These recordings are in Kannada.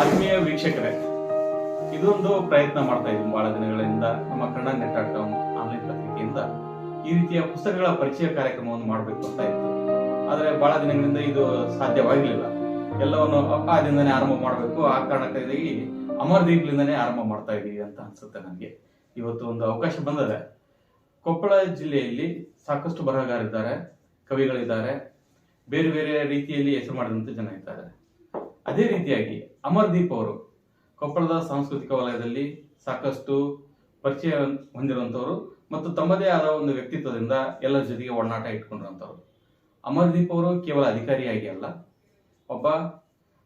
ಆತ್ಮೀಯ ವೀಕ್ಷಕರೇ, ಇದೊಂದು ಪ್ರಯತ್ನ ಮಾಡ್ತಾ ಇದ್ದೀನಿ. ಬಹಳ ದಿನಗಳಿಂದ ನಮ್ಮ Kannada net dot com online ಪತ್ರಿಕೆಯಿಂದ ಈ ರೀತಿಯ ಪುಸ್ತಕಗಳ ಪರಿಚಯ ಕಾರ್ಯಕ್ರಮವನ್ನು ಮಾಡಬೇಕು ಅಂತ ಇತ್ತು. ಆದರೆ ಬಹಳ ದಿನಗಳಿಂದ ಇದು ಸಾಧ್ಯವಾಗಲಿಲ್ಲ. ಎಲ್ಲವನ್ನು ಅಪಾಯದಿಂದನೇ ಆರಂಭ ಮಾಡಬೇಕು. ಆ ಕಾರಣಕ್ಕಾಗಿ ಅಮರದೀಪ್ಲಿಂದನೇ ಆರಂಭ ಮಾಡ್ತಾ ಇದ್ದೀವಿ ಅಂತ ಅನ್ಸುತ್ತೆ ನನಗೆ ಇವತ್ತು ಒಂದು ಅವಕಾಶ ಬಂದಿದೆ. ಕೊಪ್ಪಳ ಜಿಲ್ಲೆಯಲ್ಲಿ ಸಾಕಷ್ಟು ಬರಹಗಾರಿದ್ದಾರೆ ಕವಿಗಳಿದ್ದಾರೆ. ಬೇರೆ ಬೇರೆ ರೀತಿಯಲ್ಲಿ ಹೆಸರು ಮಾಡಿದಂತ ಜನ ಇದ್ದಾರೆ. ಅದೇ ರೀತಿಯಾಗಿ ಅಮರ್ದೀಪ್ ಅವರು ಕೊಪ್ಪಳದ ಸಾಂಸ್ಕೃತಿಕ ವಲಯದಲ್ಲಿ ಸಾಕಷ್ಟು ಪರಿಚಯ ಹೊಂದಿರುವಂತವರು ಮತ್ತು ತಮ್ಮದೇ ಆದ ಒಂದು ವ್ಯಕ್ತಿತ್ವದಿಂದ ಎಲ್ಲರ ಜೊತೆಗೆ ಒಡನಾಟ ಇಟ್ಕೊಂಡಿರುವಂಥವ್ರು ಅಮರ್ದೀಪ್ ಅವರು ಕೇವಲ ಅಧಿಕಾರಿಯಾಗಿ ಅಲ್ಲ, ಒಬ್ಬ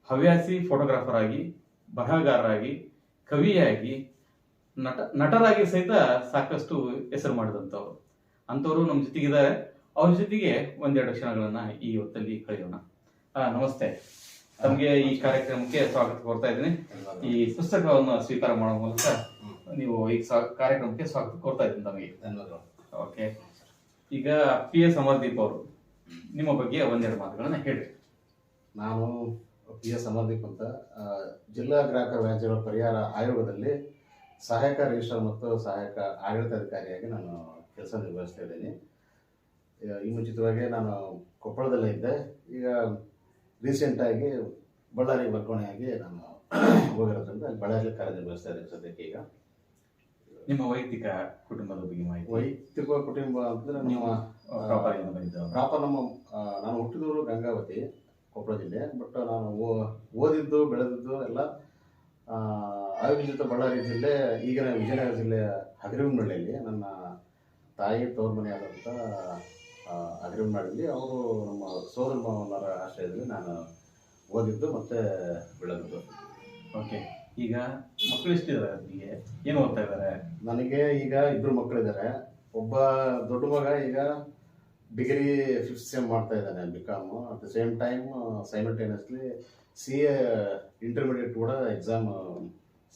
ಹವ್ಯಾಸಿ ಫೋಟೋಗ್ರಾಫರ್ ಆಗಿ, ಬರಹಗಾರರಾಗಿ, ಕವಿಯಾಗಿ, ನಟ, ನಟರಾಗಿ ಸಹಿತ ಸಾಕಷ್ಟು ಹೆಸರು ಮಾಡಿದಂಥವ್ರು ಅಂಥವರು ನಮ್ಮ ಜೊತೆಗಿದ್ದಾರೆ. ಅವ್ರ ಜೊತೆಗೆ ಒಂದೆರಡು ಕ್ಷಣಗಳನ್ನು ಈ ಹೊತ್ತಲ್ಲಿ ಕಳೆಯೋಣ. ನಮಸ್ತೆ. ತಮಗೆ ಈ ಕಾರ್ಯಕ್ರಮಕ್ಕೆ ಸ್ವಾಗತ ಕೋರ್ತಾ ಇದ್ದೀನಿ. ಈ ಪುಸ್ತಕವನ್ನು ಸ್ವೀಕಾರ ಮಾಡುವ ಮೂಲಕ ನೀವು ಈ ಕಾರ್ಯಕ್ರಮಕ್ಕೆ ಸ್ವಾಗತ ಕೋರ್ತಾ ಇದ್ದೀನಿ ತಮಗೆ. ಓಕೆ. ಈಗ ಪಿ ಎಸ್ ಅಮರ್ದೀಪ್ ಅವರು, ನಿಮ್ಮ ಬಗ್ಗೆ ಒಂದೆರಡು ಮಾತುಗಳನ್ನ ಹೇಳಿ ನಾನು ಪಿ ಎಸ್ ಅಮರ್ದೀಪ್ ಅಂತ. ಜಿಲ್ಲಾ ಗ್ರಾಹಕರ ವ್ಯಾಜ್ಯಗಳ ಪರಿಹಾರ ಆಯೋಗದಲ್ಲಿ ಸಹಾಯಕ ರಿಜಿಸ್ಟರ್ ಮತ್ತು ಸಹಾಯಕ ಆಡಳಿತಾಧಿಕಾರಿಯಾಗಿ ನಾನು ಕೆಲಸ ನಿರ್ವಹಿಸ್ತಾ ಇದ್ದೀನಿ. ಈ ಮುಂಚಿತವಾಗಿ ನಾನು ಕೊಪ್ಪಳದಲ್ಲೇ ಇದ್ದೆ. ಈಗ ರೀಸೆಂಟಾಗಿ ಬಳ್ಳಾರಿ ವರ್ಗಾವಣೆಯಾಗಿ ನಾನು ಹೋಗಿರೋದ್ರಿಂದ ಬಳ್ಳಾರಿ ಬಳ್ಳಾರಿಯಲ್ಲಿ ಕಾರ್ಯನಿರ್ವಹಿಸ್ತಾ ಇದ್ದೀನಿ ಸದ್ಯಕ್ಕೆ ಈಗ. ನಿಮ್ಮ ವೈಯಕ್ತಿಕ ಕುಟುಂಬದ ಬಗ್ಗೆ ಮಾಹಿತಿ? ವೈಯಕ್ತಿಕ ಕುಟುಂಬ ಅಂದರೆ ನಿಮ್ಮ ಪ್ರಾಪರ್. ನಮ್ಮ ನಾನು ಹುಟ್ಟಿದವರು ಗಂಗಾವತಿ ಕೊಪ್ಪಳ ಜಿಲ್ಲೆ. ಬಟ್ ನಾನು ಓ- ಓದಿದ್ದು ಬೆಳೆದಿದ್ದು ಎಲ್ಲ ಆಯೋಜಿತ ಬಳ್ಳಾರಿ ಜಿಲ್ಲೆ ಈಗಿನ ವಿಜಯನಗರ ಜಿಲ್ಲೆಯ ಹಗರಿಮಳ್ಳಿಯಲ್ಲಿ ನನ್ನ ತಾಯಿ ತವ್ರ ಮನೆ ಮಾಡಿದ್ವಿ. ಅವರು ನಮ್ಮ ಸೋದರ ಮಾವನವರ ಆಶ್ರಯದಲ್ಲಿ ನಾನು ಓದಿದ್ದು ಮತ್ತೆ ಬೆಳೆದಿದ್ದು. ಓಕೆ. ಈಗ ಮಕ್ಕಳು ಎಷ್ಟಿದ್ದಾರೆ ನಿಮಗೆ? ಏನು ಓದ್ತಾ ಇದ್ದಾರೆ ನನಗೆ ಈಗ ಇಬ್ಬರು ಮಕ್ಕಳಿದ್ದಾರೆ ಒಬ್ಬ ದೊಡ್ಡ ಮಗ ಈಗ ಡಿಗ್ರಿ ಫಿಫ್ತ್ ಸೆಮ್ ಮಾಡ್ತಾ ಇದ್ದಾನೆ B com at the same time simultaneously C A intermediate ಕೂಡ ಎಕ್ಸಾಮ್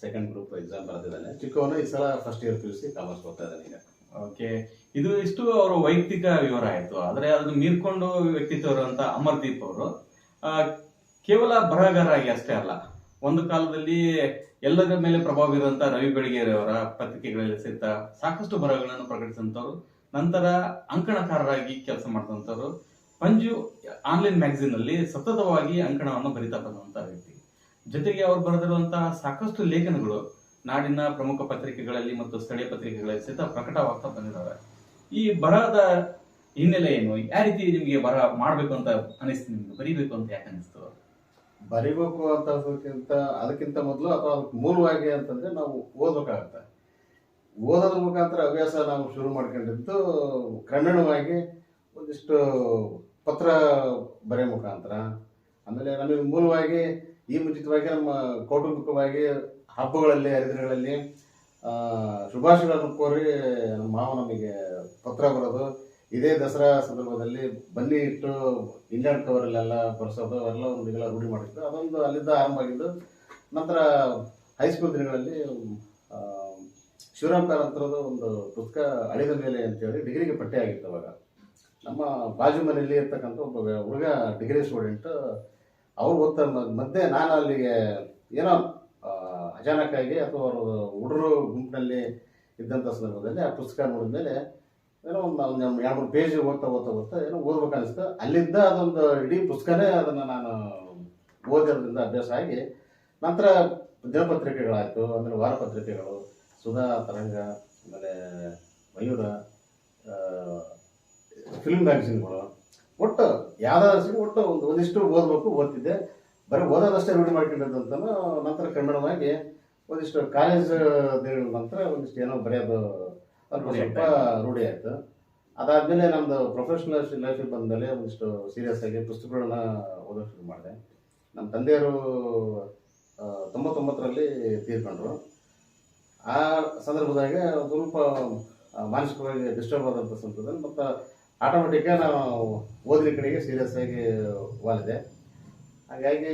ಸೆಕೆಂಡ್ ಗ್ರೂಪ್ ಎಕ್ಸಾಮ್ ಬರೆದಿದ್ದಾನೆ. ಚಿಕ್ಕವನು ಈ ಸಲ first year P U C commerce ಓದ್ತಾ ಇದ್ದಾನೆ ಈಗ. ಓಕೆ. ಇದು ಇಷ್ಟು ಅವರ ವೈಯಕ್ತಿಕ ವಿವರ ಆಯ್ತು. ಆದರೆ ಅದನ್ನು ಮೀರ್ಕೊಂಡು ವ್ಯಕ್ತಿತ್ವ ಇರುವಂತ ಅಮರ್ದೀಪ್ ಅವರು ಕೇವಲ ಬರಹಗಾರರಾಗಿ ಅಷ್ಟೇ ಅಲ್ಲ, ಒಂದು ಕಾಲದಲ್ಲಿ ಎಲ್ಲರ ಮೇಲೆ ಪ್ರಭಾವ ಬೀರುವಂತ ರವಿ ಬೆಳಗೆರೆಯವರ ಪತ್ರಿಕೆಗಳಲ್ಲಿ ಸಹಿತ ಸಾಕಷ್ಟು ಬರಹಗಳನ್ನು ಪ್ರಕಟಿಸಿದಂಥವ್ರು, ನಂತರ ಅಂಕಣಕಾರರಾಗಿ ಕೆಲಸ ಮಾಡಿದಂಥವ್ರು ಪಂಜು ಆನ್ಲೈನ್ ಮ್ಯಾಗಝಿನ್ ಅಲ್ಲಿ ಸತತವಾಗಿ ಅಂಕಣವನ್ನು ಬರಿತಾ ಬಂದಂತ ವ್ಯಕ್ತಿ. ಜೊತೆಗೆ ಅವರು ಬರೆದಿರುವಂತಹ ಸಾಕಷ್ಟು ಲೇಖನಗಳು ನಾಡಿನ ಪ್ರಮುಖ ಪತ್ರಿಕೆಗಳಲ್ಲಿ ಮತ್ತು ಸ್ಥಳೀಯ ಪತ್ರಿಕೆಗಳಲ್ಲಿ ಸಹಿತ ಪ್ರಕಟವಾಗ್ತಾ ಬಂದಿದ್ದಾವೆ. ಈ ಬರಹದ ಹಿನ್ನೆಲೆ ಏನು ಯಾವ ರೀತಿ ನಿಮಗೆ ಬರಹ ಮಾಡ್ಬೇಕು ಅಂತ ಅನಿಸ್ತು ನಿಮ್ಗೆ? ಬರೀಬೇಕು ಅಂತ ಯಾಕೆ ಅನಿಸ್ತು? ಬರಿಬೇಕು ಅಂತ ಅದಕ್ಕಿಂತ ಅದಕ್ಕಿಂತ ಮೊದಲು ಅಥವಾ ಅದಕ್ಕೆ ಮೂಲವಾಗಿ ಅಂತಂದ್ರೆ ನಾವು ಓದಬೇಕಾಗತ್ತೆ. ಓದೋದ್ರ ಮುಖಾಂತರ ಹವ್ಯಾಸ ನಾವು ಶುರು ಮಾಡ್ಕೊಂಡಿದ್ದು ಕ್ರಮೇಣವಾಗಿ ಒಂದಿಷ್ಟು ಪತ್ರ ಬರೆಯೋ ಮುಖಾಂತರ. ಆಮೇಲೆ ನಮಗೆ ಮೂಲವಾಗಿ ಈ ಮುಂಚಿತವಾಗಿ ನಮ್ಮ ಕೌಟುಂಬಿಕವಾಗಿ ಹಬ್ಬಗಳಲ್ಲಿ, ಹರಿದಿನಗಳಲ್ಲಿ ಶುಭಾಶಯಗಳನ್ನು ಕೋರಿ ನಮ್ಮ ಮಾವ ನಮಗೆ ಪತ್ರ ಬರೋದು. ಇದೇ ದಸರಾ ಸಂದರ್ಭದಲ್ಲಿ ಬನ್ನಿ ಇಟ್ಟು ಇಂಡಿಯನ್ ಕವರಲ್ಲೆಲ್ಲ ಬರ್ಸೋದು, ಅವೆಲ್ಲ ಒಂದು ಈಗೆಲ್ಲ ರೂಢಿ ಮಾಡಿತ್ತು ಅದೊಂದು ಅಲ್ಲಿಂದ ಆರಂಭ ಆಗಿದ್ದು, ನಂತರ ಹೈಸ್ಕೂಲ್ ದಿನಗಳಲ್ಲಿ ಶಿವರಾಮ್ ಕಾರಂತರದ್ದು ಒಂದು ಪುಸ್ತಕ ಅಳಿದ ಮೇಲೆ ಅಂತೇಳಿ ಡಿಗ್ರಿಗೆ ಪಟ್ಟೆ ಆಗಿತ್ತು ಅವಾಗ. ನಮ್ಮ ಬಾಜು ಮನೆಯಲ್ಲಿ ಇರ್ತಕ್ಕಂಥ ಒಬ್ಬ ಹುಡುಗ ಡಿಗ್ರಿ ಸ್ಟೂಡೆಂಟ್, ಅವ್ರು ಓದ್ತಾ ಮತ್ತೆ ನಾನು ಅಲ್ಲಿಗೆ ಏನೋ ಆ, ಅಚಾನಕ್ಕಾಗಿ ಅಥವಾ ಅವರು ಹುಡುಗರು ಗುಂಪಿನಲ್ಲಿ ಇದ್ದಂಥ ಸಂದರ್ಭದಲ್ಲಿ ಆ ಪುಸ್ತಕ ನೋಡಿದ್ಮೇಲೆ ಏನೋ ಒಂದು ಎರಡು ಮೂರು ಪೇಜ್ ಓದ್ತಾ ಓದ್ತಾ ಓದ್ತಾ ಏನೋ ಓದ್ಬೇಕು ಅನಿಸ್ತು ಅಲ್ಲಿಂದ ಅದೊಂದು ಇಡೀ ಪುಸ್ತಕನೇ ಅದನ್ನು ನಾನು ಓದಿರೋದ್ರಿಂದ ಅಭ್ಯಾಸ ಆಗಿ ನಂತರ ದಿನಪತ್ರಿಕೆಗಳಾಯಿತು ಆಮೇಲೆ ವಾರಪತ್ರಿಕೆಗಳು ಸುಧಾ ತರಂಗ ಆಮೇಲೆ ಮಯೂರ ಫಿಲ್ಮ್ ಮ್ಯಾಗಝಿನ್ಗಳು ಒಟ್ಟು ಯಾವ್ದಾದ್ರು ಒಟ್ಟು ಒಂದು ಒಂದಿಷ್ಟು ಓದಬೇಕು ಓದ್ತಿದ್ದೆ. ಬರೀ ಓದೋದಷ್ಟೇ ರೂಢಿ ಮಾಡ್ಕೊಂಡಿದ್ದಂತನೂ ನಂತರ ಕನ್ನಡವಾಗಿ ಒಂದಿಷ್ಟು ಕಾಲೇಜ್ ದಿನಗಳ ನಂತರ ಒಂದಿಷ್ಟು ಏನೋ ಬರೆಯೋದು ಸ್ವಲ್ಪ ರೂಢಿ ಆಯಿತು. ಅದಾದಮೇಲೆ ನಮ್ಮದು ಪ್ರೊಫೆಷನಲ್ ಲೈಫಿಗೆ ಬಂದಮೇಲೆ ಒಂದಿಷ್ಟು ಸೀರಿಯಸ್ ಆಗಿ ಪುಸ್ತಕಗಳನ್ನ ಓದೋಕೆ ಶುರು ಮಾಡಿದೆ. ನಮ್ಮ ತಂದೆಯವರು ತೊಂಬತ್ತೊಂಬತ್ತರಲ್ಲಿ ತೀರ್ಕೊಂಡ್ರು. ಆ ಸಂದರ್ಭದಾಗ ಸ್ವಲ್ಪ ಮಾನಸಿಕವಾಗಿ ಡಿಸ್ಟರ್ಬ್ ಆದಂಥ ಸಂದರ್ಭದಲ್ಲಿ ಮತ್ತು ಆಟೋಮೆಟಿಕ್ಕಾಗಿ ನಾವು ಓದಿನ ಕಡೆಗೆ ಸೀರಿಯಸ್ ಆಗಿ ವಾಲಿದೆ. ಹಾಗಾಗಿ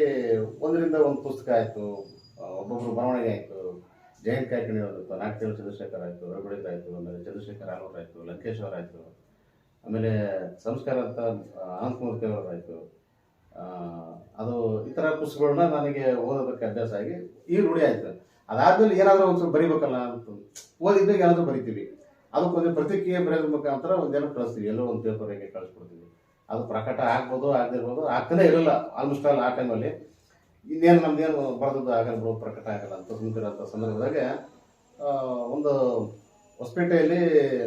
ಒಂದರಿಂದ ಒಂದು ಪುಸ್ತಕ ಆಯಿತು. ಒಬ್ಬೊಬ್ಬರು ಬರವಣಿಗೆ ಆಯಿತು. ಜಯಂತ್ ಕಾಯ್ಕಣಿ ಅವರಿತ್ತು ನಾಗದೇವ ಚಂದ್ರಶೇಖರ್ ಆಯಿತು ರಘುಡೇಂದ್ರ ಆಯಿತು, ಆಮೇಲೆ ಚಂದ್ರಶೇಖರ್ ಆಲೂರ್ ಆಯಿತು, ಲಂಕೇಶ್ ಅವರಾಯಿತು ಆಮೇಲೆ ಸಂಸ್ಕಾರ ಅಂತ ಅನಂತಮೂರ್ತಿ ಅದು ಈ ಥರ ಪುಸ್ತಕಗಳನ್ನ ನನಗೆ ಓದೋದಕ್ಕೆ ಅಭ್ಯಾಸ ಆಗಿ ಈ ರೂಢಿ ಆಯಿತು. ಅದಾದ್ಮೇಲೆ ಏನಾದರೂ ಒಂದು ಸ್ವಲ್ಪ ಬರಿಬೇಕಲ್ಲ ಅಂತ ಓದಿದ್ದಾಗ ಏನಾದರೂ ಬರಿತೀವಿ. ಅದಕ್ಕೊಂದು ಪ್ರತಿಕ್ರಿಯೆ ಬರೆಯೋದ್ರ ಮುಖಾಂತರ ಒಂದೇನೋ ಕಳಿಸ್ತೀವಿ, ಎಲ್ಲೋ ಒಂದು ಪೇಪರಿಗೆ ಕಳಿಸ್ಕೊಡ್ತೀವಿ. ಅದು ಪ್ರಕಟ ಆಗ್ಬೋದು ಆಗದಿರ್ಬೋದು ಆಗ್ತಾನೆ ಇರಲ್ಲ ಆಲ್ಮೋಸ್ಟ್ ಆಲ್ ಆ ಟೈಮಲ್ಲಿ ಇನ್ನೇನು ನಮ್ದೇನು ಬರೆದದ್ದು ಆಗಲ್ಲ ಬಿಡು ಪ್ರಕಟ ಆಗಲ್ಲ ಅಂತ ಸುಮ್ಕಿರೋಂಥ ಸಂದರ್ಭದಾಗ ಒಂದು ಹೊಸಪೇಟೆಯಲ್ಲಿ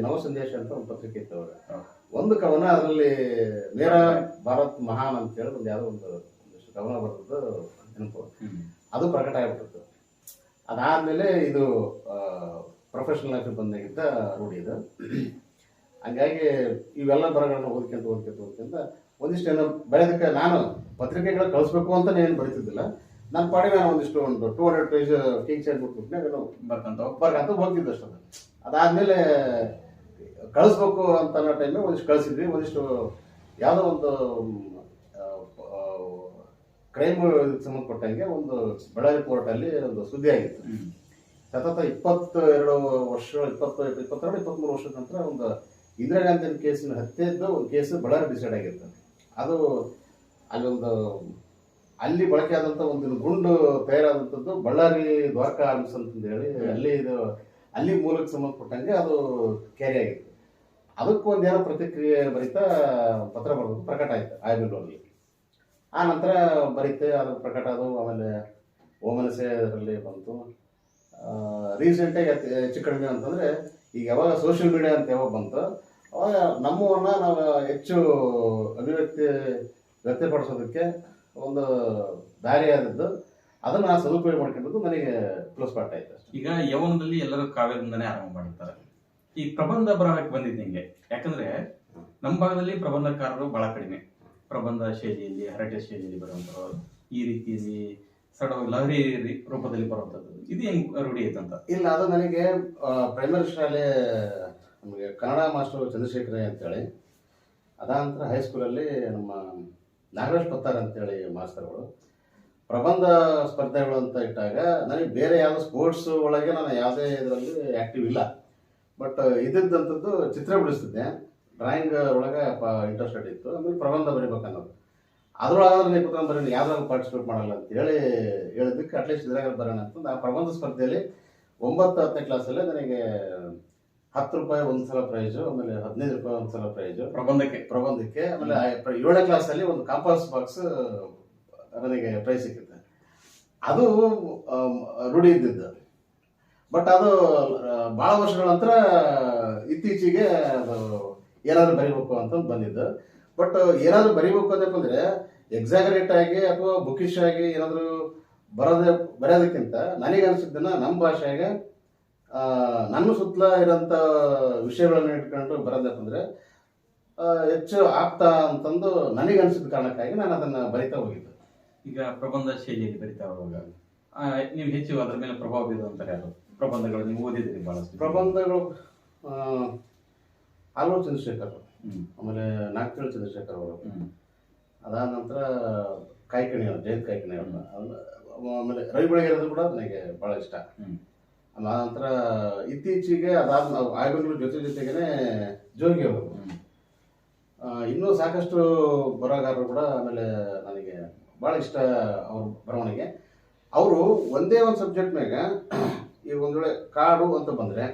ನವ ಸಂದೇಶ ಅಂತ ಒಂದು ಪತ್ರಿಕೆ ಇತ್ತು ಅವಾಗ ಒಂದು ಕವನ ಅದರಲ್ಲಿ ನೇರ ಭಾರತ್ ಮಹಾನ್ ಅಂತ ಹೇಳಿ ಒಂದು ಯಾವುದೋ ಒಂದು ಒಂದಿಷ್ಟು ಕವನ ಬರೆದದ್ದು ನೆನಪು ಅದು ಪ್ರಕಟ ಆಗ್ಬಿಟ್ಟಿತ್ತು. ಅದಾದಮೇಲೆ ಇದು ಪ್ರೊಫೆಷನಲ್ ಲೈಫ್ ಬಂದಾಗಿದ್ದ ರೂಢಿ ಇದು. ಹಂಗಾಗಿ ಇವೆಲ್ಲ ಬರಗಳನ್ನು ಓದ್ಕೊಂತ ಓದ್ಕೊಂತ ಓದ್ಕೊಂತ ಒಂದಿಷ್ಟು ಏನೋ ಬರೆಯೋದಕ್ಕೆ ನಾನು ಪತ್ರಿಕೆಗಳ ಕಳಿಸ್ಬೇಕು ಅಂತ ಏನು ಬರೀತಿದ್ದಿಲ್ಲ. ನನ್ನ ಪಾಡಿಗೆ ನಾನು ಒಂದಿಷ್ಟು ಒಂದು two hundred page king side ಬಿಟ್ಬಿಟ್ಟು ಬರ್ಕಂತ ಹೋಗ್- ಬರ್ಕಂತ ಹೋಗ್ತಿದ್ದೆ ಅಷ್ಟು ಅದಾದಮೇಲೆ ಕಳಿಸ್ಬೇಕು ಅಂತ ಅನ್ನೋ ಟೈಮಲ್ಲಿ ಒಂದಿಷ್ಟು ಕಳಿಸಿದ್ವಿ. ಒಂದಿಷ್ಟು ಯಾವುದೋ ಒಂದು ಕ್ರೈಮ್ ಸಂಬಂಧಪಟ್ಟಂಗೆ ಒಂದು ಬಳ್ಳಾರಿ ಕೋರ್ಟಲ್ಲಿ ಒಂದು ಸುದ್ದಿ ಆಗಿತ್ತು. ಸತತ ಇಪ್ಪತ್ತು ಎರಡು ವರ್ಷ ಇಪ್ಪತ್ತು ಇಪ್ಪತ್ತೆರಡು ಇಪ್ಪತ್ತ್ಮೂರು ವರ್ಷದ ನಂತರ ಒಂದು ಇಂದಿರಾ ಗಾಂಧಿ ಕೇಸಿನ ಹತ್ಯೆದ್ದು ಒಂದು ಕೇಸು ಬಳ್ಳಾರಿ ಡಿಸೈಡ್ ಆಗಿರ್ತದೆ. ಅದು ಅಲ್ಲೊಂದು ಅಲ್ಲಿ ಬಳಕೆ ಆದಂಥ ಒಂದು ಗುಂಡು ತಯಾರಾದಂಥದ್ದು ಬಳ್ಳಾರಿ ದ್ವಾರಕಾ ಆರ್ಮ್ಸ್ ಅಂತಂದು ಹೇಳಿ ಅಲ್ಲಿ ಇದು ಅಲ್ಲಿ ಮೂಲಕ್ಕೆ ಸಂಬಂಧಪಟ್ಟಂಗೆ ಅದು ಕ್ಯಾರಿ ಆಗಿತ್ತು. ಅದಕ್ಕೂ ಒಂದೇನೋ ಪ್ರತಿಕ್ರಿಯೆ ಬರೀತಾ ಪತ್ರ ಬರೆದು ಪ್ರಕಟ ಆಯ್ತು ಆಯ್ಬೆಲ್ಲೂರಲ್ಲಿ ಆ ನಂತರ ಬರೀತೆ ಅದು ಪ್ರಕಟ ಅದು ಆಮೇಲೆ ಓಮನಸೆ ಅದರಲ್ಲಿ ಬಂತು ರೀಸೆಂಟಾಗಿ ಹೆಚ್ಚು ಕಡಿಮೆ ಅಂತಂದರೆ ಈಗ ಯಾವಾಗ ಸೋಷಿಯಲ್ ಮೀಡಿಯಾ ಅಂತ ಯಾವಾಗ ಬಂತು, ಅವಾಗ ನಮ್ಮವನ್ನ ನಾವು ಹೆಚ್ಚು ಅಭಿವ್ಯಕ್ತಿ ವ್ಯಕ್ತಪಡಿಸೋದಕ್ಕೆ ಒಂದು ದಾರಿ ಆದದ್ದು ಅದನ್ನು ನಾನು ಸದುಪಯೋಗ ಮಾಡ್ಕೊಂಡಿದ್ದು ನನಗೆ ಪ್ಲಸ್ ಪಾರ್ಟ್ ಆಯ್ತು ಈಗ ಯವನದಲ್ಲಿ ಎಲ್ಲರೂ ಕಾವ್ಯದಿಂದನೇ ಆರಂಭ ಮಾಡಿರ್ತಾರೆ. ಈ ಪ್ರಬಂಧ ಬರಹಕ್ಕೆ ಬಂದಿದ್ದು ಹಿಂಗೆ? ಯಾಕಂದ್ರೆ ನಮ್ಮ ಭಾಗದಲ್ಲಿ ಪ್ರಬಂಧಕಾರರು ಬಹಳ ಕಡಿಮೆ. ಪ್ರಬಂಧ ಶೈಲಿಯಲ್ಲಿ, ಹರಟೆ ಶೈಲಿಯಲ್ಲಿ ಬರುವಂಥವ್ರು ಈ ರೀತಿಯಲ್ಲಿ ಸಡವ ಲಹರಿ ರೂಪದಲ್ಲಿ ಬರುವಂಥದ್ದು ಇದು ಹೆಂಗ್ ರೂಢಿ ಐತಂತ ಇಲ್ಲ, ಅದು ನನಗೆ ಪ್ರೈಮರಿ ಶಾಲೆ ನಮಗೆ ಕನ್ನಡ ಮಾಸ್ಟರ್ ಚಂದ್ರಶೇಖರ ಅಂತೇಳಿ, ಅದಾನಂತರ ಹೈಸ್ಕೂಲಲ್ಲಿ ನಮ್ಮ ನಾಗರಾಜ್ ಪತ್ತಾರ್ ಅಂತೇಳಿ ಮಾಸ್ಟರ್ಗಳು ಪ್ರಬಂಧ ಸ್ಪರ್ಧೆಗಳು ಅಂತ ಇಟ್ಟಾಗ ನನಗೆ ಬೇರೆ ಯಾವುದೋ ಸ್ಪೋರ್ಟ್ಸ್ ಒಳಗೆ ನಾನು ಯಾವುದೇ ಇದರಲ್ಲಿ ಆ್ಯಕ್ಟಿವ್ ಇಲ್ಲ. ಬಟ್ ಇದ್ದಂಥದ್ದು ಚಿತ್ರ ಬಿಡಿಸ್ತಿದ್ದೆ. ಡ್ರಾಯಿಂಗ್ ಒಳಗೆ ಇಂಟ್ರೆಸ್ಟೆಡ್ ಇತ್ತು. ಆಮೇಲೆ ಪ್ರಬಂಧ ಬರೀಬೇಕು ಅನ್ನೋದು ಅದ್ರೊಳಗಾದ್ರೆ ನೀವು ಕುತ್ಕೊಂಡು ಬರೀ ಯಾವ್ದ್ರಾಗ ಪಾರ್ಟಿಸಿಪೇಟ್ ಮಾಡಲ್ಲ ಅಂತ ಹೇಳಿ ಹೇಳಿದ್ದಕ್ಕೆ ಅಟ್ಲೀಸ್ಟ್ ಇದ್ರಾಗ ಬರೋಣ ಅಂತ ಆ ಪ್ರಬಂಧ ಸ್ಪರ್ಧೆಯಲ್ಲಿ ಒಂಬತ್ತು ಹತ್ತನೇ ಕ್ಲಾಸಲ್ಲಿ ನನಗೆ ಹತ್ತು ರೂಪಾಯಿ ಒಂದು ಸಲ ಪ್ರೈಜು ಆಮೇಲೆ ಹದಿನೈದು ರೂಪಾಯಿ ಒಂದು ಸಲ ಪ್ರೈಜು ಪ್ರಬಂಧಕ್ಕೆ. ಪ್ರಬಂಧಕ್ಕೆ ಆಮೇಲೆ ಏಳನೇ ಕ್ಲಾಸಲ್ಲಿ ಒಂದು ಕಾಂಪಾಸ್ ಬಾಕ್ಸ್ ನನಗೆ ಪ್ರೈಸ್ ಸಿಕ್ಕಿದೆ. ಅದು ರೂಢಿ ಇದ್ದಿದ್ದು. ಬಟ್ ಅದು ಭಾಳ ವರ್ಷಗಳ ನಂತರ ಇತ್ತೀಚೆಗೆ ಅದು ಏನಾದರೂ ಬರಿಬೇಕು ಅಂತ ಬಂದಿದ್ದು. ಬಟ್ ಏನಾದರೂ ಬರಿಬೇಕು ಅಂತಪ್ಪ ಅಂದ್ರೆ ಎಕ್ಸಾಗರೇಟ್ ಆಗಿ ಅಥವಾ ಬುಕಿಶ್ ಆಗಿ ಏನಾದರೂ ಬರೋದ ಬರೋದಕ್ಕಿಂತ ನನಗೆ ಅನಿಸಿದ್ದನ್ನ ನಮ್ಮ ಭಾಷೆಗೆ ಆ, ನನ್ನ ಸುತ್ತಲ ಇರೋಂಥ ವಿಷಯಗಳನ್ನ ಇಟ್ಕೊಂಡು ಬರೋದಪ್ಪ ಅಂದ್ರೆ ಹೆಚ್ಚು ಆಗ್ತಾ ಅಂತಂದು ನನಗೆ ಅನಿಸಿದ ಕಾರಣಕ್ಕಾಗಿ ನಾನು ಅದನ್ನ ಬರಿತಾ ಹೋಗಿದ್ದೆ. ಈಗ ಪ್ರಬಂಧ ಶೈಲಿಯಲ್ಲಿ ಬರಿತಾ ಹೋಗುವಾಗ ನೀವು ಹೆಚ್ಚು ಅದ್ರ ಮೇಲೆ ಪ್ರಭಾವ ಬೀರುವಂತಾರೆ ಯಾರು? ಪ್ರಬಂಧಗಳು ನೀವು ಓದಿದ್ರಿ ಬಹಳಷ್ಟು. ಪ್ರಬಂಧಗಳು ಆಲೋಚನೆ ಶೇಖರ್. ಆಮೇಲೆ ನಾಗ್ತಿಳ್ ಚಂದ್ರಶೇಖರ್ ಅವರು. ಅದಾದ ನಂತರ ಕಾಯ್ಕಣಿ ಅವರು ಜಯಂತ್ ಕಾಯ್ಕಣಿ ಅವರು. ಆಮೇಲೆ ರವಿ ಬೆಳಗೆರೆದು ಕೂಡ ನನಗೆ ಭಾಳ ಇಷ್ಟ. ಆಮೇಲೆ ಆ ನಂತರ ಇತ್ತೀಚೆಗೆ ಅದಾದ ನಾವು ಜೊತೆ ಜೊತೆಗೇನೆ ಜೋಗಿ ಅವರು. ಇನ್ನೂ ಸಾಕಷ್ಟು ಬರಹಗಾರರು ಕೂಡ ಆಮೇಲೆ ನನಗೆ ಭಾಳ ಇಷ್ಟ ಅವ್ರ ಬರವಣಿಗೆ. ಅವರು ಒಂದೇ ಒಂದು ಸಬ್ಜೆಕ್ಟ್ ಮ್ಯಾಗ ಈಗ ಒಂದು ವೇಳೆ ಕಾಡು ಅಂತ ಬಂದರೆ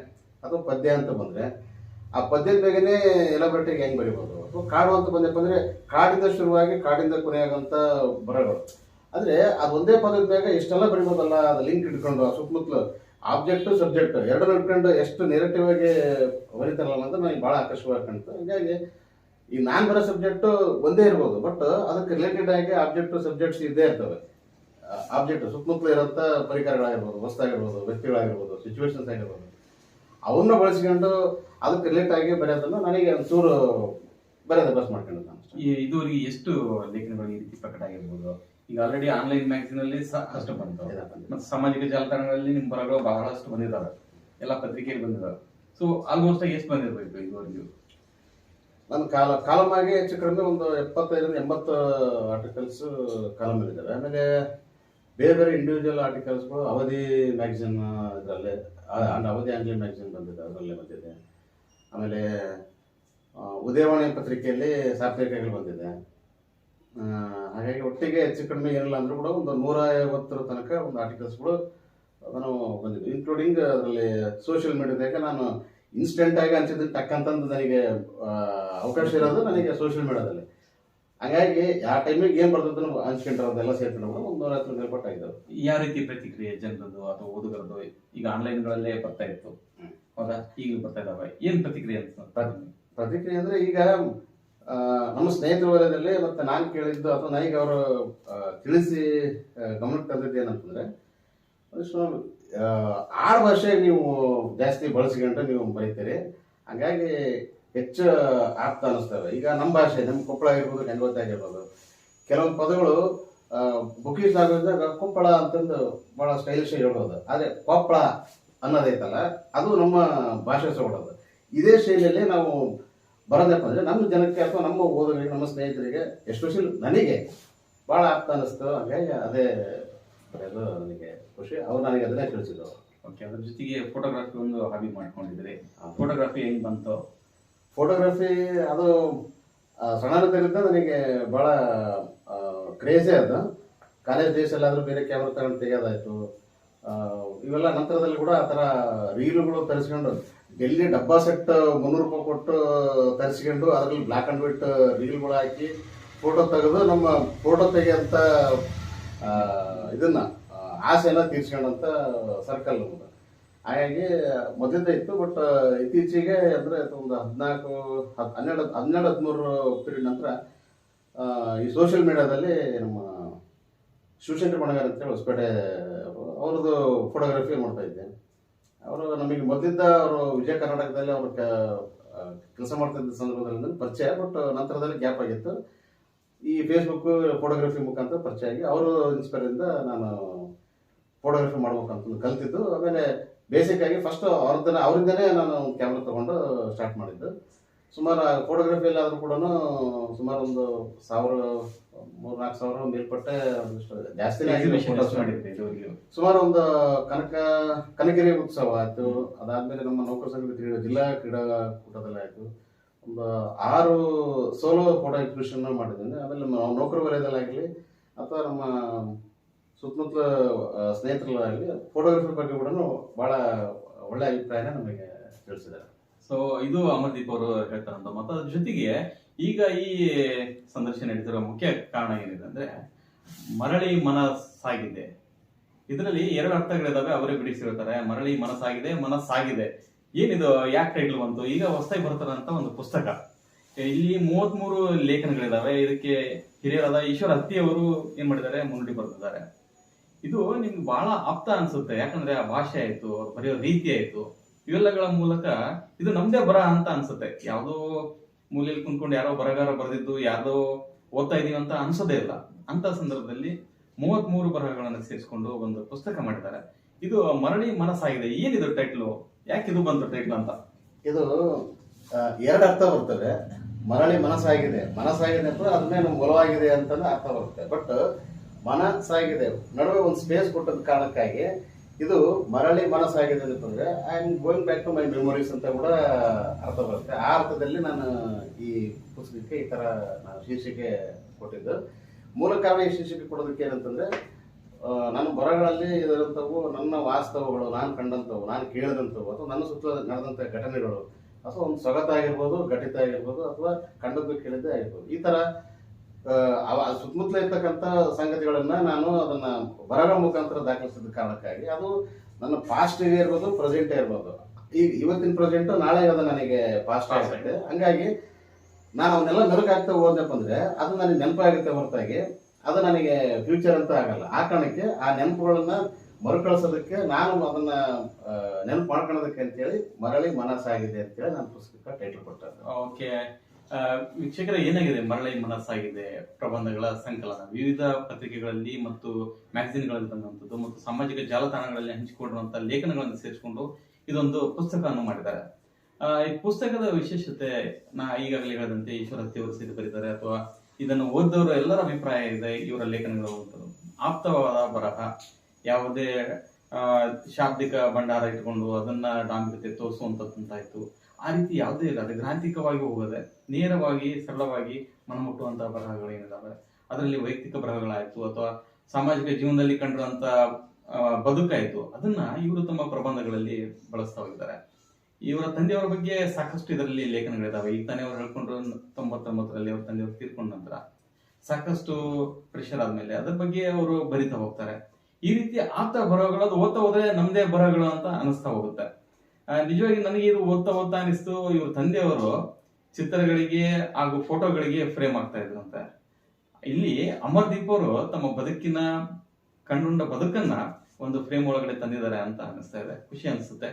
ಅಥವಾ ಪದ್ಯ ಅಂತ ಬಂದರೆ ಆ ಪದ್ಯದ ಬೇಗನೆ ಎಲಬ್ರೇಟಿಗೆ ಹೆಂಗೆ ಬರಿಬೋದು? ಅಥವಾ ಕಾಡು ಅಂತ ಬಂದಪ್ಪ ಅಂದರೆ ಕಾಡಿಂದ ಶುರುವಾಗಿ ಕಾಡಿಂದ ಕೊನೆಯಾಗಂಥ ಬರಗಳು. ಅಂದರೆ ಅದು ಒಂದೇ ಪದದ ಬೇಗ ಎಷ್ಟೆಲ್ಲ ಬರಿಬೋದಲ್ಲ, ಅದು ಲಿಂಕ್ ಇಟ್ಕೊಂಡು ಆ ಸುತ್ತಮುತ್ತಲು ಆಬ್ಜೆಕ್ಟ್ ಸಬ್ಜೆಕ್ಟ್ ಎರಡನ್ನೂ ನಡ್ಕೊಂಡು ಎಷ್ಟು ನೆರೆಟಿವ್ ಆಗಿ ಬರೀತಾರಲ್ಲ ಅಂತ ನನಗೆ ಭಾಳ ಆಕರ್ಷವಾಗಿ ಕಾಣ್ತು ಹೀಗಾಗಿ ಈ ನಾನು ಬರೋ ಸಬ್ಜೆಕ್ಟು ಒಂದೇ ಇರ್ಬೋದು ಬಟ್ ಅದಕ್ಕೆ ರಿಲೇಟೆಡ್ ಆಗಿ ಆಬ್ಜೆಕ್ಟ್ ಸಬ್ಜೆಕ್ಟ್ಸ್ ಇದ್ದೇ ಇರ್ತವೆ. ಆಬ್ಜೆಕ್ಟ್ ಸುತ್ತಮುತ್ತಲು ಇರೋಂಥ ಪರಿಕರಗಳಾಗಿರ್ಬೋದು ವಸ್ತಾಗಿರ್ಬೋದು ವ್ಯಕ್ತಿಗಳಾಗಿರ್ಬೋದು ಸಿಚುವೇಶನ್ಸ್ ಆಗಿರ್ಬೋದು. ಅವನ್ನ ಬಳಸ್ಕೊಂಡು ಅದಕ್ಕೆ ರಿಲೇಟ್ ಆಗಿ ಬರೆಯೋದನ್ನು ನನಗೆ ಒಂಚೂರು ಬರೆಯೋದು ಬಸ್ ಮಾಡ್ಕೊಂಡು ನಾನು ಅಷ್ಟೇ. ಈ ಇದುವರೆಗೆ ಎಷ್ಟು ಲೇಖನಗಳು ಈ ರೀತಿ ಪ್ರಕಟ ಆಗಿರ್ಬೋದು? ಈಗ ಆಲ್ರೆಡಿ ಆನ್ಲೈನ್ ಮ್ಯಾಗಝಿನ್ ಅಲ್ಲಿ ಸಾಕಷ್ಟು ಬಂತು. ಮತ್ತೆ ಸಾಮಾಜಿಕ ಜಾಲತಾಣಗಳಲ್ಲಿ ನಿಮ್ಮ ಬರಗಳು ಬಹಳಷ್ಟು ಬಂದಿದ್ದಾವೆ. ಎಲ್ಲ ಪತ್ರಿಕೆಯಲ್ಲಿ ಬಂದಿದ್ದಾವೆ. ಸೊ ಆಲ್ಮೋಸ್ಟ್ ಎಷ್ಟು ಬಂದಿರಬೇಕು ಇದುವರೆಗೂ? ನನ್ನ ಕಾಲ ಕಾಲಮಾಗಿ ಹೆಚ್ಚು ಕಡಿಮೆ ಒಂದು ಎಪ್ಪತ್ತೈದರಿಂದ ಎಂಬತ್ತು ಆರ್ಟಿಕಲ್ಸ್ ಕಾಲಮಲ್ಲಿದ್ದಾವೆ ಆಮೇಲೆ ಬೇರೆ ಬೇರೆ ಇಂಡಿವಿಜುವಲ್ ಆರ್ಟಿಕಲ್ಸ್ಗಳು ಅವಧಿ ಮ್ಯಾಗ್ಝಿನ್ ಇದರಲ್ಲೇ ಅಂಡ್ ಅವಧಿ ಆಂಗ್ಲಿ ಮ್ಯಾಗ್ಝಿನ್ ಬಂದಿದೆ, ಅದರಲ್ಲೇ ಬಂದಿದೆ. ಆಮೇಲೆ ಉದಯವಾಣಿ ಪತ್ರಿಕೆಯಲ್ಲಿ ಸಾಪ್ತಾಹಿಕಗಳು ಬಂದಿದೆ. ಹಾಗಾಗಿ ಒಟ್ಟಿಗೆ ಹೆಚ್ಚು ಕಡಿಮೆ ಏನಿಲ್ಲ ಅಂದರೂ ಕೂಡ ಒಂದು ನೂರ ಐವತ್ತರ ತನಕ ಒಂದು ಆರ್ಟಿಕಲ್ಸ್ಗಳು ನಾನು ಬಂದಿದ್ದೆ ಇನ್ಕ್ಲೂಡಿಂಗ್ ಅದರಲ್ಲಿ ಸೋಷಿಯಲ್ ಮೀಡಿಯಾದಾಗ ನಾನು ಇನ್ಸ್ಟೆಂಟಾಗಿ ಆಗಿ ತಕ್ಕಂಥದ್ದು ನನಗೆ ಅವಕಾಶ ಇರೋದು ನನಗೆ ಸೋಷಿಯಲ್ ಮೀಡಿಯಾದಲ್ಲಿ ಹಾಗಾಗಿ ಆ ಟೈಮಿಗೆ ಏನು ಬರ್ತದೆ ಹಂಚ್ಕೊಂಡಿರೋದೆಲ್ಲ ಸೇರ್ಕೊಂಡು ಒಂದು ನೂರ ಹತ್ತು ಮೇಲ್ಪಟ್ಟಾಗಿದ್ದಾವೆ ಯಾವ ರೀತಿ ಪ್ರತಿಕ್ರಿಯೆ ಜನರದ್ದು ಅಥವಾ ಓದುಗರದ್ದು? ಈಗ ಆನ್ಲೈನ್ಗಳಲ್ಲೇ ಬರ್ತಾ ಇತ್ತು. ಹೌದಾ? ಈಗ ಬರ್ತಾ ಇದಾವೆ. ಏನ್ ಪ್ರತಿಕ್ರಿಯೆ ಅಂತ ಪ್ರತಿಕ್ರಿಯೆ ಅಂದ್ರೆ ಈಗ ನಮ್ಮ ಸ್ನೇಹಿತರ ವಲಯದಲ್ಲಿ ಮತ್ತೆ ನಾನು ಕೇಳಿದ್ದು ಅಥವಾ ನನಗೆ ಅವರು ತಿಳಿಸಿ ಗಮನಕ್ಕೆ ತಂದಿದ್ದು ಏನಂತಂದ್ರೆ ಆರು ಭಾಷೆ ನೀವು ಜಾಸ್ತಿ ಬಳಸ್ಕೊಂಡ್ರೆ ನೀವು ಬರೀತೀರಿ. ಹಂಗಾಗಿ ಹೆಚ್ಚು ಅರ್ಥ ಅನಿಸ್ತವೆ ಈಗ ನಮ್ಮ ಭಾಷೆ ನಮ್ಮ ಕೊಪ್ಪಳ ಆಗಿರ್ಬೋದು ಗಂಗೋತ ಆಗಿರ್ಬೋದು ಕೆಲವೊಂದು ಪದಗಳು ಬುಕೀಸ್ ಆಗೋದಾಗ ಕೊಪ್ಪಳ ಅಂತಂದು ಭಾಳ ಸ್ಟೈಲಿಶ್ ಹೇಳ್ಬೋದು. ಆದರೆ ಕೊಪ್ಪಳ ಅನ್ನೋದೈತಲ್ಲ ಅದು ನಮ್ಮ ಭಾಷೆ ಸೊಗಡೋದು ಇದೇ ಶೈಲಿಯಲ್ಲಿ ನಾವು ಬರೋದಪ್ಪ ಅಂದರೆ ನಮ್ಮ ಜನಕ್ಕೆ ಅಥವಾ ನಮ್ಮ ಓದುಗರಿಗೆ ನಮ್ಮ ಸ್ನೇಹಿತರಿಗೆ ಎಸ್ಪೆಷಲಿ ನನಗೆ ಭಾಳ ಅರ್ಥ ಅನ್ನಿಸ್ತು. ಹಾಗಾಗಿ ಅದೇ ಅದು ನನಗೆ ಖುಷಿ. ಅವ್ರು ನನಗೆ ಅದನ್ನೇ ತಿಳಿಸಿದ್ರು. ಓಕೆ ಅದ್ರ ಜೊತೆಗೆ ಫೋಟೋಗ್ರಾಫಿ ಒಂದು ಹಾಬಿ ಮಾಡ್ಕೊಂಡಿದ್ರಿ ಫೋಟೋಗ್ರಾಫಿ ಹೆಂಗೆ ಬಂತು? ಫೋಟೋಗ್ರಫಿ ಅದು ಸಣ್ಣದಿಂದ ನನಗೆ ಭಾಳ ಕ್ರೇಜೇ ಅದು ಕಾಲೇಜ್ ಡೇಸ್ ಎಲ್ಲಾದರೂ ಬೇರೆ ಕ್ಯಾಮ್ರಾ ತಗೊಂಡು ತೆಗೆಯೋದಾಯಿತು. ಇವೆಲ್ಲ ನಂತರದಲ್ಲಿ ಕೂಡ ಆ ಥರ ರೀಲುಗಳು ತರಿಸ್ಕೊಂಡು ಡೆಲ್ಲಿ ಡಬ್ಬಾ ಸೆಟ್ ಮುನ್ನೂರು ರೂಪಾಯಿ ಕೊಟ್ಟು ತರಿಸ್ಕೊಂಡು ಅದರಲ್ಲಿ ಬ್ಲ್ಯಾಕ್ ಆ್ಯಂಡ್ ವೈಟ್ ರೀಲ್ಗಳು ಹಾಕಿ ಫೋಟೋ ತೆಗೆದು ನಮ್ಮ ಫೋಟೋ ತೆಗೆಯೋಂಥ ಇದನ್ನು ಆಸೆನ ತೀರ್ಸ್ಕೊಂಡಂಥ ಸರ್ಕಲ್ ಹಾಗಾಗಿ ಮೊದಲಿಂದ ಇತ್ತು ಬಟ್ ಇತ್ತೀಚೆಗೆ ಅಂದರೆ ಒಂದು ಹದಿನಾಲ್ಕು, ಹದ್, ಹನ್ನೆರಡು ಹನ್ನೆರಡು, ಹದಿಮೂರು ಪೀರಿಯಡ್ ನಂತರ ಈ ಸೋಷಿಯಲ್ ಮೀಡಿಯಾದಲ್ಲಿ ನಮ್ಮ ಶಿವಶಂಕರ್ ಬಣಗಾರ್ ಅಂತೇಳಿ ಹೊಸಪೇಟೆ ಅವ್ರದ್ದು ಫೋಟೋಗ್ರಫಿ ಮಾಡ್ತಾ ಇದ್ದೆ. ಅವರು ನಮಗೆ ಮೊದಲಿದ್ದ ಅವರು ವಿಜಯ ಕರ್ನಾಟಕದಲ್ಲಿ ಅವರು ಕೆಲಸ ಮಾಡ್ತಿದ್ದ ಸಂದರ್ಭದಲ್ಲಿ ಪರಿಚಯ ಬಟ್ ನಂತರದಲ್ಲಿ ಗ್ಯಾಪ್ ಆಗಿತ್ತು. ಈ ಫೇಸ್ಬುಕ್ ಫೋಟೋಗ್ರಫಿ ಮುಖಾಂತರ ಪರಿಚಯ ಆಗಿ, ಅವರು ಇನ್ಸ್ಪೈರಿಂದ ನಾನು ಫೋಟೋಗ್ರಫಿ ಮಾಡ್ಬೇಕಂತ ಕಲ್ತಿದ್ದು. ಆಮೇಲೆ ಬೇಸಿಕ್ ಆಗಿ ಫಸ್ಟ್ ಅವ್ರದ್ದನ್ನ ಅವರಿಂದನೇ ನಾನು ಕ್ಯಾಮ್ರಾ ತಗೊಂಡು ಸ್ಟಾರ್ಟ್ ಮಾಡಿದ್ದು. ಸುಮಾರು ಫೋಟೋಗ್ರಫಿಯಲ್ಲಿ ಆದರೂ ಕೂಡ ಸುಮಾರು ಒಂದು ಸಾವಿರ ಮೂರು ನಾಲ್ಕು ಸಾವಿರ ಮೇಲ್ಪಟ್ಟೆ ಜಾಸ್ತಿ ಸುಮಾರು ಒಂದು ಕನಕ ಕನಕಗಿರಿ ಉತ್ಸವ ಆಯ್ತು. ಅದಾದ್ಮೇಲೆ ನಮ್ಮ ನೌಕರ ಸಂಘದ ಕ್ರೀಡಾ ಜಿಲ್ಲಾ ಕ್ರೀಡಾಕೂಟದಲ್ಲಿ ಆಯ್ತು. ಒಂದು ಆರು ಸೋಲೋ ಫೋಟೋ ಎಕ್ಸಿಬಿಷನ್ ಮಾಡಿದ್ದೀನಿ ಆಮೇಲೆ ನಮ್ಮ ನೌಕರ ವಲಯದಲ್ಲಾಗಲಿ ಅಥವಾ ನಮ್ಮ ಸುತ್ತಮುತ್ತಲ ಆ, ಸ್ನೇಹಿತರಲ್ಲಾಗಲಿ ಫೋಟೋಗ್ರಫಿ ಬಗ್ಗೆ ಕೂಡ ಬಹಳ ಒಳ್ಳೆ ಅಭಿಪ್ರಾಯನ ನಮಗೆ ತಿಳಿಸಿದ್ದಾರೆ. ಸೊ ಇದು ಅಮರ್ದೀಪ್ ಅವರು ಹೇಳ್ತಾರಂತ ಮತ್ತು ಅದ್ರ ಜೊತೆಗೆ ಈಗ ಈ ಸಂದರ್ಶನ ನಡೀತಿರೋ ಮುಖ್ಯ ಕಾರಣ ಏನಿದೆ ಅಂದ್ರೆ ಮರಳಿ ಮನಸ್ಸಾಗಿದೆ. ಇದರಲ್ಲಿ ಎರಡು ಅರ್ಥಗಳಿದಾವೆ ಅವರೇ ಬಿಡಿಸಿರ್ತಾರೆ ಮರಳಿ ಮನಸ್ಸಾಗಿದೆ ಮನಸ್ಸಾಗಿದೆ. ಏನಿದು ಯಾಕೆ ಟೈಟ್ಲ್ ಬಂತು? ಈಗ ಹೊಸದಾಗಿ ಬರ್ತಾರಂತ ಒಂದು ಪುಸ್ತಕ. ಇಲ್ಲಿ ಮೂವತ್ಮೂರು ಲೇಖನಗಳಿದಾವೆ. ಇದಕ್ಕೆ ಹಿರಿಯರಾದ ಈಶ್ವರ ಹತ್ತಿ ಅವರು ಏನ್ ಮಾಡಿದ್ದಾರೆ? ಮುನ್ನುಡಿ ಬರೆದಿದ್ದಾರೆ. ಇದು ನಿಮ್ಗೆ ಬಹಳ ಆಪ್ತ ಅನ್ಸುತ್ತೆ. ಯಾಕಂದ್ರೆ ಆ ಭಾಷೆ ಆಯ್ತು, ಅವ್ರು ಬರೆಯೋ ರೀತಿ ಆಯ್ತು. ಇವೆಲ್ಲಗಳ ಮೂಲಕ ಇದು ನಮ್ದೇ ಬರ ಅಂತ ಅನ್ಸುತ್ತೆ. ಯಾವುದೋ ಮೂಲೆಯಲ್ಲಿ ಕುಂತ್ಕೊಂಡು ಯಾರೋ ಬರಗಾರ ಬರೆದಿದ್ದು, ಯಾರ್ದೋ ಓದ್ತಾ ಇದೀವಿ ಅಂತ ಅನ್ಸೋದೇ ಇಲ್ಲ. ಅಂತ ಸಂದರ್ಭದಲ್ಲಿ ಮೂವತ್ ಮೂರು ಬರಹಗಳನ್ನು ಸೇರಿಸ್ಕೊಂಡು ಒಂದು ಪುಸ್ತಕ ಮಾಡಿದ್ದಾರೆ. ಇದು ಮರಳಿ ಮನಸ್ಸಾಗಿದೆ. ಏನಿದು ಟೈಟ್ಲು ಯಾಕೆ ಇದು ಬಂತು ಟೈಟ್ಲ್ ಅಂತ? ಇದು ಎರಡು ಅರ್ಥ ಬರ್ತದೆ ಮರಳಿ ಮನಸ್ಸಾಗಿದೆ. ಮನಸ್ಸಾಗಿದೆ ಅಂದ್ರೆ ಅದನ್ನೇ ಒಲವಾಗಿದೆ ಅಂತಂದ್ರೆ ಅರ್ಥ ಬರುತ್ತೆ. ಬಟ್ ಮನಸ್ಸಾಗಿದೆ. ನಡುವೆ ಒಂದು ಸ್ಪೇಸ್ ಕೊಟ್ಟದ ಕಾರಣಕ್ಕಾಗಿ ಇದು ಮರಳಿ ಮನಸ್ಸಾಗಿದೆ ಅಂತಂದ್ರೆ I am going back to my memories ಅಂತ ಕೂಡ ಅರ್ಥ ಬರುತ್ತೆ. ಆ ಅರ್ಥದಲ್ಲಿ ನಾನು ಈ ಪುಸ್ತಕಕ್ಕೆ ಈ ತರ ನಾನು ಶೀರ್ಷಿಕೆ ಕೊಟ್ಟಿದ್ದು. ಮೂಲ ಕಾರಣ ಈ ಶೀರ್ಷಿಕೆ ಕೊಡೋದಕ್ಕೆ ಏನಂತಂದ್ರೆ ನನ್ನ ಮರಗಳಲ್ಲಿ ಇದರಂಥವು ನನ್ನ ವಾಸ್ತವಗಳು, ನಾನು ಕಂಡಂಥವು ನಾನು ಕೇಳಿದಂಥವು ಅಥವಾ ನನ್ನ ಸುತ್ತ ನಡೆದಂಥ ಘಟನೆಗಳು, ಅಥವಾ ಒಂದು ಸೊಗತಾಗಿರ್ಬೋದು, ಘಟಿತ ಆಗಿರ್ಬೋದು, ಅಥವಾ ಕಂಡದ್ದು ಕೇಳಿದ್ದೇ ಆಗಿರ್ಬೋದು. ಈ ಅವ ಸುತ್ತಮುತ್ತಲ ಇರ್ತಕ್ಕಂಥ ಸಂಗತಿಗಳನ್ನ ನಾನು ಅದನ್ನ ಬರಹ ಮುಖಾಂತರ ದಾಖಲಿಸಿದ ಕಾರಣಕ್ಕಾಗಿ. ಅದು ನನ್ನ ಪಾಸ್ಟ್ ಇರ್ಬೋದು ಪ್ರೆಸೆಂಟ್ ಇರ್ಬೋದು. ಈಗ ಇವತ್ತಿನ ಪ್ರೆಸೆಂಟ್ ನಾಳೆ ಅದು ನನಗೆ ಪಾಸ್ಟ್ ಆಗುತ್ತೆ ಹಂಗಾಗಿ ನಾನು ಅವನ್ನೆಲ್ಲ ನೆಲಕಾಗ್ತಾ ಹೋದ್ನಪ್ಪ ಅಂದ್ರೆ ಅದು ನನಗೆ ನೆನಪಾಗುತ್ತೆ ಹೊರತಾಗಿ. ಅದು ನನಗೆ ಫ್ಯೂಚರ್ ಅಂತ ಆಗಲ್ಲ. ಆ ಕಾರಣಕ್ಕೆ ಆ ನೆನಪುಗಳನ್ನ ಮರುಕಳಿಸೋದಕ್ಕೆ ನಾನು ಅದನ್ನ ನೆನಪು ಮಾಡ್ಕೊಳ್ಳೋದಕ್ಕೆ ಅಂತೇಳಿ ಮರಳಿ ಮನಸ್ಸಾಗಿದೆ ಅಂತೇಳಿ ನಾನು ಪುಸ್ತಕ ಟೈಟಲ್ ಕೊಟ್ಟೆ ಓಕೆ ವೀಕ್ಷಕರ, ಏನಾಗಿದೆ? ಮರಳಿ ಮನಸ್ಸಾಗಿದೆ, ಪ್ರಬಂಧಗಳ ಸಂಕಲನ. ವಿವಿಧ ಪತ್ರಿಕೆಗಳಲ್ಲಿ ಮತ್ತು ಮ್ಯಾಗಝಿನ್ಗಳಲ್ಲಿ ಬಂದಂಥದ್ದು ಮತ್ತು ಸಾಮಾಜಿಕ ಜಾಲತಾಣಗಳಲ್ಲಿ ಹಂಚಿಕೊಂಡಿರುವಂತಹ ಲೇಖನಗಳನ್ನು ಸೇರಿಸಿಕೊಂಡು ಇದೊಂದು ಪುಸ್ತಕವನ್ನು ಮಾಡಿದ್ದಾರೆ. ಈ ಪುಸ್ತಕದ ವಿಶೇಷತೆ, ನಾ ಈಗಾಗಲೇ ಹೇಳಿದಂತೆ ಈಶ್ವರ ಹತ್ತಿಯವರು ಸೇರಿ ಬರೀತಾರೆ ಅಥವಾ ಇದನ್ನು ಓದಿದವರ ಎಲ್ಲರ ಅಭಿಪ್ರಾಯ ಇದೆ, ಇವರ ಲೇಖನಗಳು ಆಪ್ತವಾದ ಬರಹ. ಯಾವುದೇ ಶಾಬ್ದಿಕ ಭಂಡಾರ ಇಟ್ಕೊಂಡು ಅದನ್ನ ಡಾಂಬಿಕತೆ ತೋರಿಸುವಂತದ್ದಾಯ್ತು ಆ ರೀತಿ ಯಾವುದೇ ಇಲ್ಲ ಅದು ಗ್ರಾಂಥಿಕವಾಗಿ ಹೋಗದೆ ನೇರವಾಗಿ ಸರಳವಾಗಿ ಮನಮುಟ್ಟುವಂತಹ ಬರಹಗಳು ಏನಿದಾವೆ ಅದರಲ್ಲಿ ವೈಯಕ್ತಿಕ ಬರಹಗಳಾಯಿತು ಅಥವಾ ಸಾಮಾಜಿಕ ಜೀವನದಲ್ಲಿ ಕಂಡಿರುವಂತ ಬದುಕಾಯಿತು, ಅದನ್ನ ಇವರು ತಮ್ಮ ಪ್ರಬಂಧಗಳಲ್ಲಿ ಬಳಸ್ತಾ ಹೋಗಿದ್ದಾರೆ. ಇವರ ತಂದೆಯವರ ಬಗ್ಗೆ ಸಾಕಷ್ಟು ಇದರಲ್ಲಿ ಲೇಖನಗಳಿದ್ದಾವೆ ಈಗ ತಾನೇ ಅವ್ರು ಹೇಳ್ಕೊಂಡ್ರು ತೊಂಬತ್ತೊಂಬತ್ತರಲ್ಲಿ ಅವ್ರ ತಂದೆಯವರು ತೀರ್ಕೊಂಡ ನಂತರ. ಸಾಕಷ್ಟು ಪ್ರೆಷರ್ ಆದ್ಮೇಲೆ ಅದ್ರ ಬಗ್ಗೆ ಅವರು ಬರಿತಾ ಹೋಗ್ತಾರೆ. ಈ ರೀತಿ ಆತ ಬರಹಗಳು, ಅದು ಓದ್ತಾ ಹೋದ್ರೆ ನಮ್ದೇ ಬರಹಗಳು ಅಂತ ಅನಿಸ್ತಾ ಹೋಗುತ್ತೆ. ನಿಜವಾಗಿ ನನಗೆ ಇದು ಓದ್ತಾ ಓದ್ತಾ ಅನಿಸ್ತು. ಇವ್ರ ತಂದೆಯವರು ಚಿತ್ರಗಳಿಗೆ ಹಾಗೂ ಫೋಟೋಗಳಿಗೆ ಫ್ರೇಮ್ ಆಗ್ತಾ ಇದ್ರಂತೆ. ಇಲ್ಲಿ ಅಮರ್ದೀಪ್ ಅವರು ತಮ್ಮ ಬದುಕಿನ, ಕಣ್ಣುಂಡ ಬದುಕನ್ನ ಒಂದು ಫ್ರೇಮ್ ಒಳಗಡೆ ತಂದಿದ್ದಾರೆ ಅಂತ ಅನಿಸ್ತಾ ಇದೆ. ಖುಷಿ ಅನಿಸುತ್ತೆ.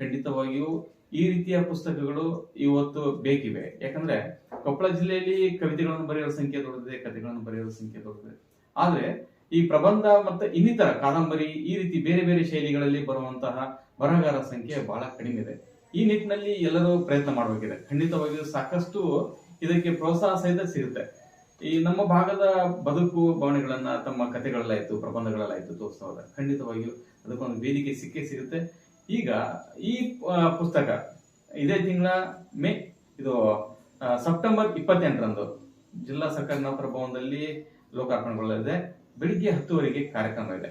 ಖಂಡಿತವಾಗಿಯೂ ಈ ರೀತಿಯ ಪುಸ್ತಕಗಳು ಇವತ್ತು ಬೇಕಿವೆ. ಯಾಕಂದ್ರೆ ಕೊಪ್ಪಳ ಜಿಲ್ಲೆಯಲ್ಲಿ ಕವಿತೆಗಳನ್ನು ಬರೆಯುವ ಸಂಖ್ಯೆ ದೊಡ್ಡದಿದೆ ಕಥೆಗಳನ್ನು ಬರೆಯುವ ಸಂಖ್ಯೆ ದೊಡ್ಡದಿದೆ ಆದ್ರೆ ಈ ಪ್ರಬಂಧ ಮತ್ತೆ ಇನ್ನಿತರ ಕಾದಂಬರಿ, ಈ ರೀತಿ ಬೇರೆ ಬೇರೆ ಶೈಲಿಗಳಲ್ಲಿ ಬರುವಂತಹ ಬರಹಗಾರರ ಸಂಖ್ಯೆ ಬಹಳ ಕಡಿಮೆ ಇದೆ. ಈ ನಿಟ್ಟಿನಲ್ಲಿ ಎಲ್ಲರೂ ಪ್ರಯತ್ನ ಮಾಡಬೇಕಿದೆ. ಖಂಡಿತವಾಗಿಯೂ ಸಾಕಷ್ಟು ಇದಕ್ಕೆ ಪ್ರೋತ್ಸಾಹ ಸಹಿತ ಸಿಗುತ್ತೆ. ಈ ನಮ್ಮ ಭಾಗದ ಬದುಕು ಭಾವನೆಗಳನ್ನ ತಮ್ಮ ಕಥೆಗಳಲ್ಲಾಯ್ತು, ಪ್ರಬಂಧಗಳಲ್ಲಾಯ್ತು ತೋರಿಸ್ತಾ ಖಂಡಿತವಾಗಿಯೂ ಅದಕ್ಕೊಂದು ವೇದಿಕೆ ಸಿಕ್ಕೇ ಸಿಗುತ್ತೆ. ಈಗ ಈ ಪುಸ್ತಕ ಇದೇ ತಿಂಗಳ ಮೇ, ಇದು ಸೆಪ್ಟೆಂಬರ್ ಇಪ್ಪತ್ತೆಂಟರಂದು ಜಿಲ್ಲಾ ಸರ್ಕಾರಿ ನೌಕರ ಭವನದಲ್ಲಿ ಲೋಕಾರ್ಪಣೆಗೊಳ್ಳಲಿದೆ. ಬೆಳಿಗ್ಗೆ ಹತ್ತುವರೆಗೆ ಕಾರ್ಯಕ್ರಮ ಇದೆ.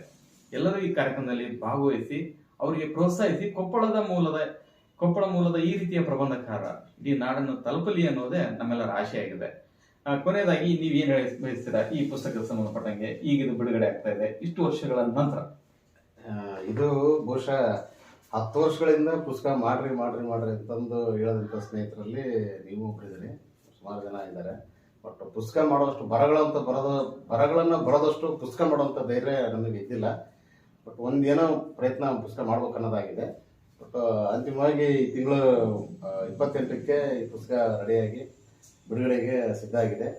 ಎಲ್ಲರೂ ಈ ಕಾರ್ಯಕ್ರಮದಲ್ಲಿ ಭಾಗವಹಿಸಿ, ಅವರಿಗೆ ಪ್ರೋತ್ಸಾಹಿಸಿ ಕೊಪ್ಪಳದ ಮೂಲದ, ಕೊಪ್ಪಳ ಮೂಲದ ಈ ರೀತಿಯ ಪ್ರಬಂಧಕಾರ ಇಡೀ ನಾಡನ್ನು ತಲುಪಲಿ ಅನ್ನೋದೇ ನಮ್ಮೆಲ್ಲರ ಆಶೆಯಾಗಿದೆ. ಕೊನೆಯದಾಗಿ ನೀವು ಏನು ಹೇಳ ಬಯಸ್ತೀರಾ ಈ ಪುಸ್ತಕದ ಸಂಬಂಧಪಟ್ಟಂಗೆ? ಈಗ ಇದು ಬಿಡುಗಡೆ ಆಗ್ತಾ ಇದೆ. ಇಷ್ಟು ವರ್ಷಗಳ ನಂತರ. ಇದು ಬಹುಶಃ ಹತ್ತು ವರ್ಷಗಳಿಂದ ಪುಸ್ತಕ ಮಾಡ್ರಿ ಮಾಡ್ರಿ ಮಾಡ್ರಿ ಅಂತಂದು ಹೇಳೋದಂಥ ಸ್ನೇಹಿತರಲ್ಲಿ ನೀವು ಒಬ್ಬರಿದ್ದೀರಿ ಸುಮಾರು ಜನ ಇದ್ದಾರೆ. ಬಟ್ ಪುಸ್ತಕ ಮಾಡೋಷ್ಟು ಬರಗಳಂತ ಬರದ, ಬರಗಳನ್ನು ಬರೋದಷ್ಟು ಪುಸ್ತಕ ಮಾಡೋವಂಥ ಧೈರ್ಯ ನನಗೆ ಇದ್ದಿಲ್ಲ. ಬಟ್ ಒಂದೇನೋ ಪ್ರಯತ್ನ ಪುಸ್ತಕ ಮಾಡ್ಬೇಕು ಅನ್ನೋದಾಗಿದೆ ಬಟ್ ಅಂತಿಮವಾಗಿ ಈ ತಿಂಗಳು ಇಪ್ಪತ್ತೆಂಟಕ್ಕೆ ಈ ಪುಸ್ತಕ ರೆಡಿಯಾಗಿ ಬಿಡುಗಡೆಗೆ ಸಿದ್ಧ ಆಗಿದೆ.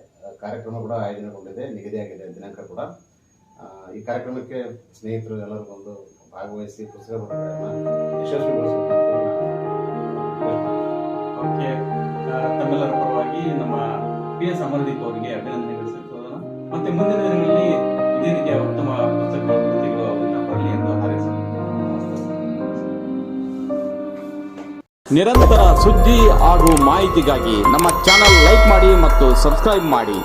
ಕಾರ್ಯಕ್ರಮ ಕೂಡ ಆಯೋಜನೆಗೊಂಡಿದೆ ನಿಗದಿಯಾಗಿದೆ ದಿನಾಂಕ ಕೂಡ. ಈ ಕಾರ್ಯಕ್ರಮಕ್ಕೆ ಸ್ನೇಹಿತರು ಎಲ್ಲರೂ ಬಂದು ಭಾಗವಹಿಸಿ ಪುಸ್ತಕ ಬಿಡುಗಡೆಯನ್ನ ಓಕೆ. ತಮ್ಮೆಲ್ಲರ ಪರವಾಗಿ ನಮ್ಮ ಪಿ ಎಸ್ ಅಮರದೀಪ್ ಅವರಿಗೆ ಅಭಿನಂದನೆಗಳು ಸಲ್ಲಿಸೋಣ ಮತ್ತೆ ಮುಂದಿನ ದಿನಗಳಲ್ಲಿ ಇದೇ ರೀತಿಯ ಉತ್ತಮ ಪುಸ್ತಕಗಳು ಕೃತಿಗಳು ಬರಲಿ ಎಂದು ಹಾರೈಸೋಣ ನಿರಂತರ ಸುದ್ದಿ ಹಾಗೂ ಮಾಹಿತಿಗಾಗಿ ನಮ್ಮ ಚಾನಲ್ ಲೈಕ್ ಮಾಡಿ ಮತ್ತು ಸಬ್ಸ್ಕ್ರೈಬ್ ಮಾಡಿ.